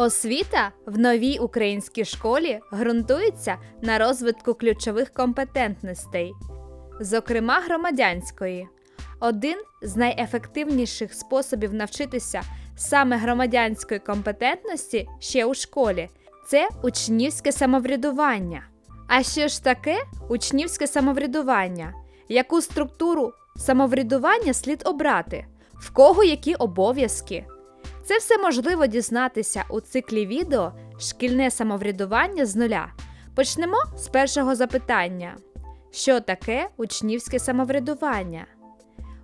Освіта в новій українській школі ґрунтується на розвитку ключових компетентностей, зокрема громадянської. Один з найефективніших способів навчитися саме громадянської компетентності ще у школі це учнівське самоврядування. А що ж таке учнівське самоврядування? Яку структуру самоврядування слід обрати? В кого які обов'язки? Це все можливо дізнатися у циклі відео Шкільне самоврядування з нуля. Почнемо з першого запитання: що таке учнівське самоврядування?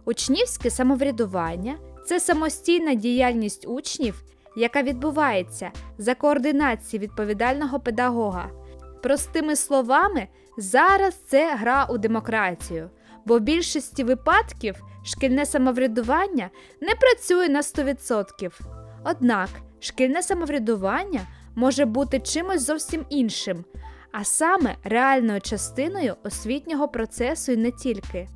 Учнівське самоврядування це самостійна діяльність учнів, яка відбувається за координації відповідального педагога. Простими словами, зараз це гра у демократію, бо в більшості випадків шкільне самоврядування не працює на 100%. Однак шкільне самоврядування може бути чимось зовсім іншим, а саме реальною частиною освітнього процесу і не тільки.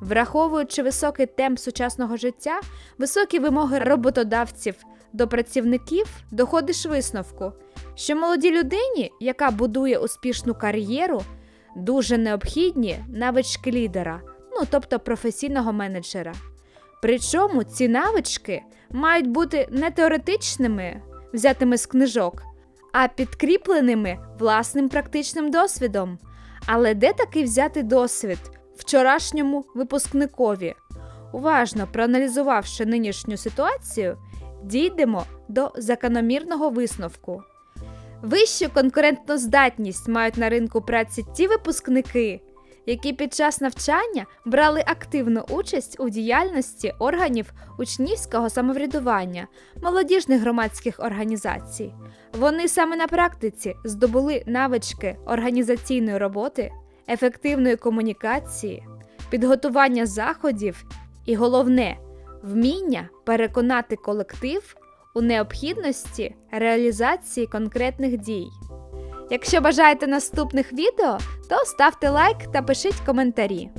Враховуючи високий темп сучасного життя, високі вимоги роботодавців до працівників, доходиш висновку, що молодій людині, яка будує успішну кар'єру, дуже необхідні навички лідера, ну тобто професійного менеджера. Причому ці навички мають бути не теоретичними, взятими з книжок, а підкріпленими власним практичним досвідом. Але де такий взяти досвід вчорашньому випускникові? Уважно проаналізувавши нинішню ситуацію, дійдемо до закономірного висновку. Вищу конкурентноздатність мають на ринку праці ті випускники, які під час навчання брали активну участь у діяльності органів учнівського самоврядування, молодіжних громадських організацій. Вони саме на практиці здобули навички організаційної роботи, ефективної комунікації, підготування заходів і головне вміння переконати колектив у необхідності реалізації конкретних дій. Якщо бажаєте наступних відео, то ставте лайк та пишіть коментарі.